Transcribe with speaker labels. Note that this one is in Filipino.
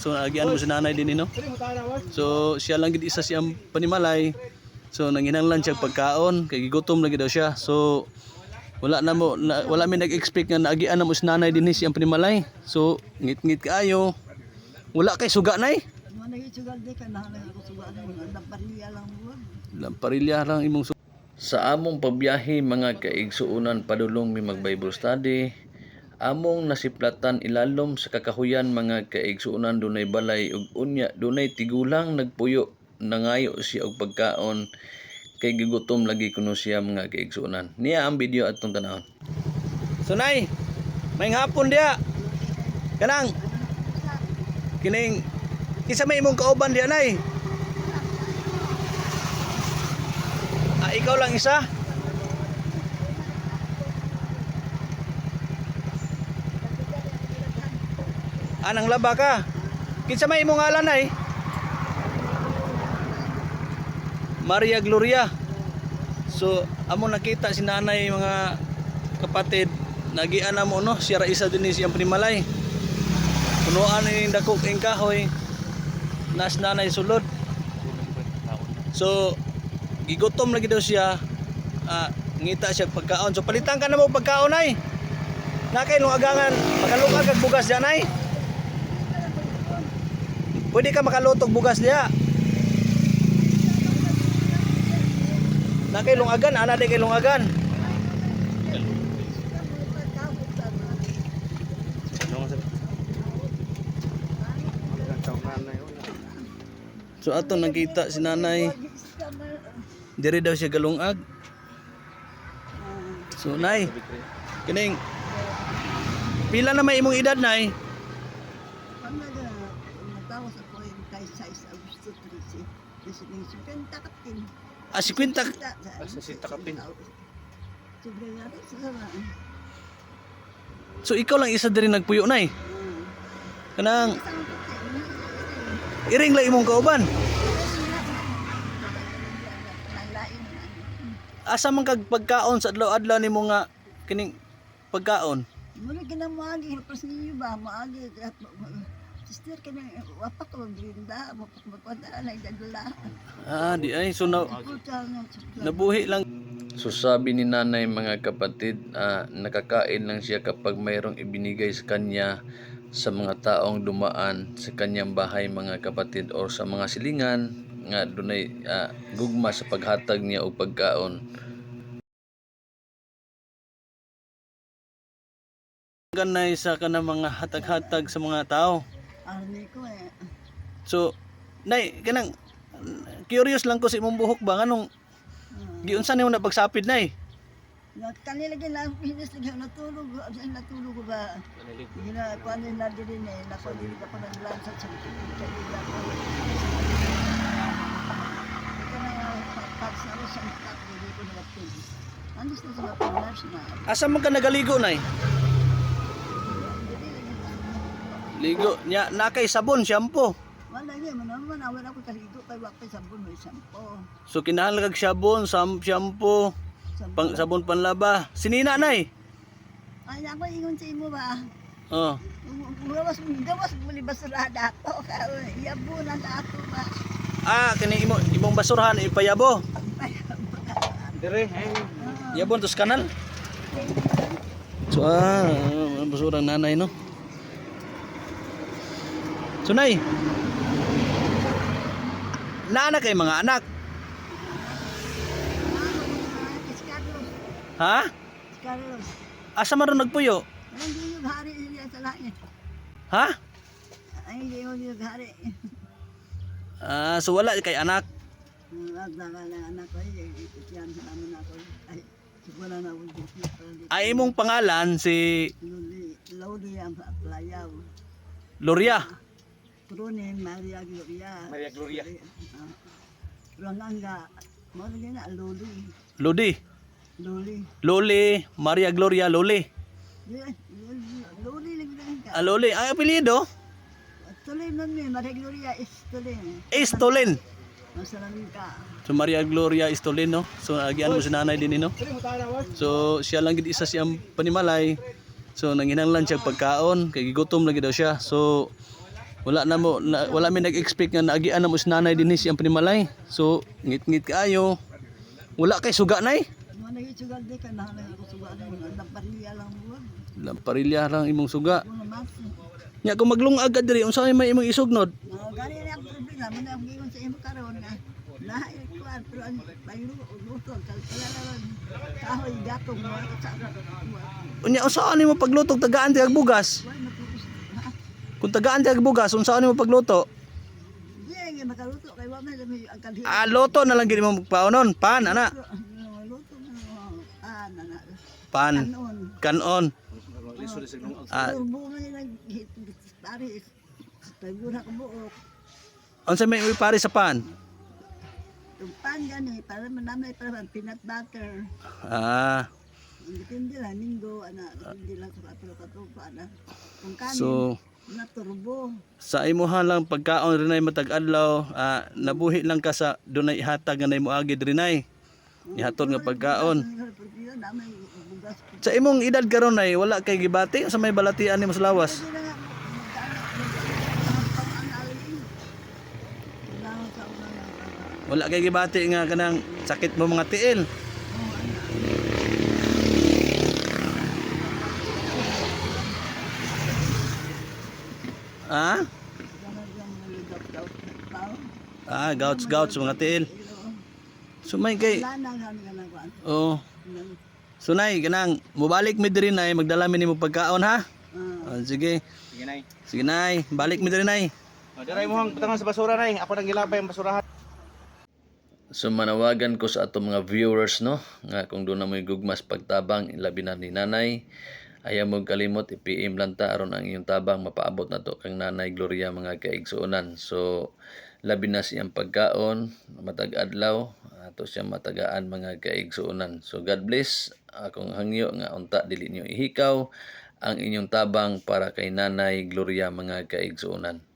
Speaker 1: So nagian mo si nanay din no. So siya lang gid isa siyang panimalay. So nanginahanglan siya pagkaon kay gigutom lagi daw siya. So wala na mo na, wala mi nag-expect nga naagian na mo si nanay din siyang panimalay. So ngit-ngit kaayo. Wala kay suga nay. Lamparilya lang imong su- Sa among pagbiyahe mga kaigsuunan padulong mi mag Bible study, among nasiplatan ilalom sa kakahuyan mga kaigsuunan dunay balay ug unya dunay tigulang nagpuyo nangayo siya og pagkaon kay gigutom lagi kuno siya mga kaigsuunan. Niya ang video atong tanawon. Sunay, may hapon dia. Kanang kining kisa may imong kauban diya nay. Ah, ikaw lang isa? Anang laba ka? Kinsa may imong ngalan ay? Maria Gloria. So, amo nakita si nanay mga kapatid. Nagian na mo no? Siya isa din siyang primalay. Punuan ni dako ing kahoy. Nas nanay sulod. So gigutom lagi daw siya. Ah, ngita siya pagkaon. So palitan ka na mo pagkaon ay. Na kay nung agangan. Makalungag kag bugas diyan ay pwede ka makalutog bugas diya na kay lungagan ana di kay lungagan So ato nakita si nanay Diri daw siya galungag. So nay, kining pila na may imong edad nay?
Speaker 2: Ano na natawas ako yung kay 6 Agosto 13. Kasi yung 50 kapin.
Speaker 1: Ah, si Quinta.
Speaker 2: Sa sita kapin. Sobre nga rin sa sama.
Speaker 1: So ikaw lang isa diri nagpuyo nay. Kanang
Speaker 2: Isang kapin.
Speaker 1: iring lang imong kauban.
Speaker 2: Na.
Speaker 1: Asa man kag pagkaon sa adlaw-adlaw nimo nga kining pagkaon?
Speaker 2: Muna ka na maagi, pas niyo ba, maagi. Sister ka na, wapak ko, grinda, wapak magpata, nagdadala.
Speaker 1: Ah, di ay so na, nabuhi lang. So sabi ni nanay mga kapatid, ah, nakakain lang siya kapag mayroong ibinigay sa kanya sa mga taong dumaan sa kanyang bahay mga kapatid or sa mga silingan nga dunay ah, gugma sa paghatag niya og pagkaon. Ganay sa kana mga hatag-hatag sa mga tao.
Speaker 2: Army ko eh.
Speaker 1: So, nay, kanang curious lang ko sa imong buhok ba nganong
Speaker 2: Hmm.
Speaker 1: giunsa nimo na pagsapid nay?
Speaker 2: Kanila lang pinis lagi natulog, ang natulog ko ba? Gina ko ano na din eh, nako dili ka pa naglansa sa kanila ko. Ito na nga, pag sa ro sa tat dili ko nagpil. Ano sa sa nurse na?
Speaker 1: Asa man ka nagaligo nay? Ligo nya na kay sabon, shampoo.
Speaker 2: Wala niya, man naman, awan ako kaligo kay wakay sabon may sampo.
Speaker 1: So kinahanglan kag sabon, sam shampoo, pang sabon panlaba. Sinina nay.
Speaker 2: Ay, ako ingon sa imo ba?
Speaker 1: Oh.
Speaker 2: Gawas, gawas muli basurada ako. Yabo na na ako ba?
Speaker 1: Ah, kini imo imong basurhan ipayabo. Dire, Yabon tos kanal. So ah, basurang nanay no. So nay. Kay mga anak. Ha?
Speaker 2: Carlos.
Speaker 1: Asa man ron nagpuyo?
Speaker 2: Hindi yung hari niya sa langit.
Speaker 1: Ha?
Speaker 2: Ay, hindi yung yung hari.
Speaker 1: Ah, so wala kay anak.
Speaker 2: Lahat na anak ko, yan sa namin ako. Ay, wala na dito.
Speaker 1: Ay imong pangalan si
Speaker 2: Luli, Luli ang playaw.
Speaker 1: Loria.
Speaker 2: Turunin, Maria Gloria. Maria Gloria. Ranganga, mo na na, Luli.
Speaker 1: Lodi.
Speaker 2: Luli.
Speaker 1: Loli, Maria Gloria Loli.
Speaker 2: Luli lang lang ka.
Speaker 1: Ah, Loli, ang apelyido?
Speaker 2: Tuloy nun eh, Maria Gloria. Masalamin ka.
Speaker 1: So Maria Gloria Istolin no. So agian mo si nanay din no. So siya lang gid isa siyang panimalay. So nanginahanglan siya pagkaon kay gigutom lagi daw siya. So Wala na mo na, wala mi nag-expect nga naagian na mo si nanay dinhi siyang pinimalay. So ngit-ngit kaayo. Wala kay suga nay.
Speaker 2: Mo. Mo.
Speaker 1: Lamparilya lang imong suga. Nya kung maglungag ka diri unsa may imong isugnod?
Speaker 2: gani na ang problema, man ang giyon sa imo karon nga. Kuan pero ang payo luto kalkalalan. Kahoy gatong mo sa
Speaker 1: Unya unsa ni mo pagluto tagaan ti bugas? Kung tagaan ti bugas unsa ni mo pagluto?
Speaker 2: Di nga makaluto kay wa man may ang kalhi.
Speaker 1: Ah, loto na lang gid mo magpaonon. Pan ana.
Speaker 2: Luto na na na.
Speaker 1: Pan
Speaker 2: Kanon.
Speaker 1: kanon. Ah,
Speaker 2: Turbo man nag Paris. Tagura ko buok.
Speaker 1: unsa may may pare sa pan?
Speaker 2: Tumpan gani para manamay para peanut butter.
Speaker 1: Ah,
Speaker 2: Depende lang linggo ana depende lang sa atro katupa ana. Kung kanin
Speaker 1: so
Speaker 2: na turbo.
Speaker 1: sa imuha lang pagkaon rinay matag adlaw, ah, nabuhi lang ka sa dunay ihatag nga nay moagi rinay. Ihatod nga pagkaon. Sa imong edad karon nay wala kay gibati sa may balatian nimo sa Wala kay gibati nga kanang sakit mo mga tiil. Ah? Ah, gouts gouts mga tiil. Sumay kay Oh. So nay kanang mobalik mi diri nay magdala mi nimo pagkaon ha. Ah, sige.
Speaker 3: Sige nay.
Speaker 1: Sige nay, balik mi diri nay.
Speaker 3: O, diray mo hang butangan sa basura nay. Ako nang gilapay ang basurahan.
Speaker 1: So manawagan ko sa atong mga viewers no nga kung doon na mo'y gugmas pagtabang labi na ni nanay ayaw mo kalimot i-PM lang ta aron ang iyong tabang mapaabot na to kang nanay Gloria mga kaigsuonan. So labi na siyang pagkaon matag adlaw ato siya matagaan mga kaigsuonan. So God bless akong hangyo nga unta dili niyo ihikaw ang inyong tabang para kay nanay Gloria mga kaigsuonan.